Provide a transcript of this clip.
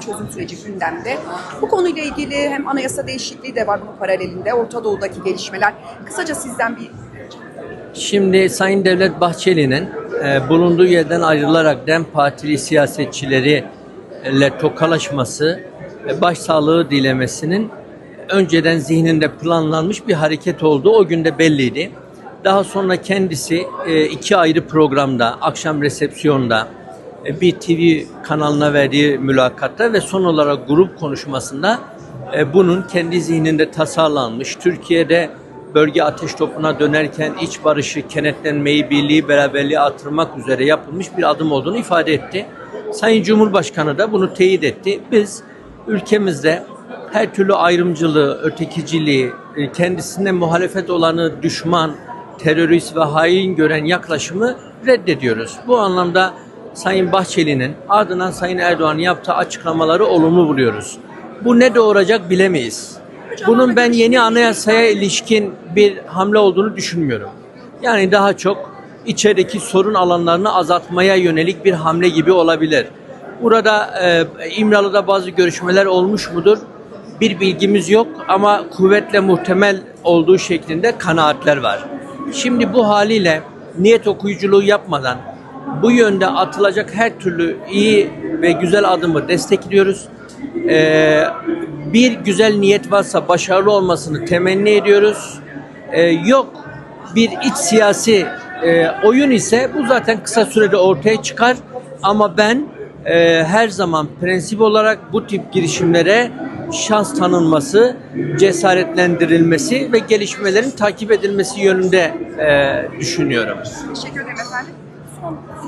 çözüm süreci gündemde. Bu konuyla ilgili hem anayasa değişikliği de var bunun paralelinde. Orta Doğu'daki gelişmeler. Kısaca sizden bir Şimdi Sayın Devlet Bahçeli'nin e, bulunduğu yerden ayrılarak DEM Partili siyasetçileriyle tokalaşması, e, başsağlığı dilemesinin önceden zihninde planlanmış bir hareket olduğu o günde belliydi. Daha sonra kendisi e, iki ayrı programda, akşam resepsiyonda, bir TV kanalına verdiği mülakatta ve son olarak grup konuşmasında e, bunun kendi zihninde tasarlanmış, Türkiye'de bölge ateş topuna dönerken iç barışı, kenetlenmeyi, birliği, beraberliği artırmak üzere yapılmış bir adım olduğunu ifade etti. Sayın Cumhurbaşkanı da bunu teyit etti. Biz ülkemizde her türlü ayrımcılığı, ötekiciliği, e, kendisine muhalefet olanı düşman, terörist ve hain gören yaklaşımı reddediyoruz. Bu anlamda Sayın Bahçeli'nin ardından Sayın Erdoğan'ın yaptığı açıklamaları olumlu buluyoruz. Bu ne doğuracak bilemeyiz. Bunun ben yeni anayasaya ilişkin bir hamle olduğunu düşünmüyorum. Yani daha çok içerideki sorun alanlarını azaltmaya yönelik bir hamle gibi olabilir. Burada e, İmralı'da bazı görüşmeler olmuş mudur? Bir bilgimiz yok ama kuvvetle muhtemel olduğu şeklinde kanaatler var. Şimdi bu haliyle niyet okuyuculuğu yapmadan bu yönde atılacak her türlü iyi ve güzel adımı destekliyoruz. Ee, bir güzel niyet varsa başarılı olmasını temenni ediyoruz. Ee, yok bir iç siyasi e, oyun ise bu zaten kısa sürede ortaya çıkar. Ama ben e, her zaman prensip olarak bu tip girişimlere şans tanınması, cesaretlendirilmesi ve gelişmelerin takip edilmesi yönünde e, düşünüyorum. teşekkür ederim efendim. como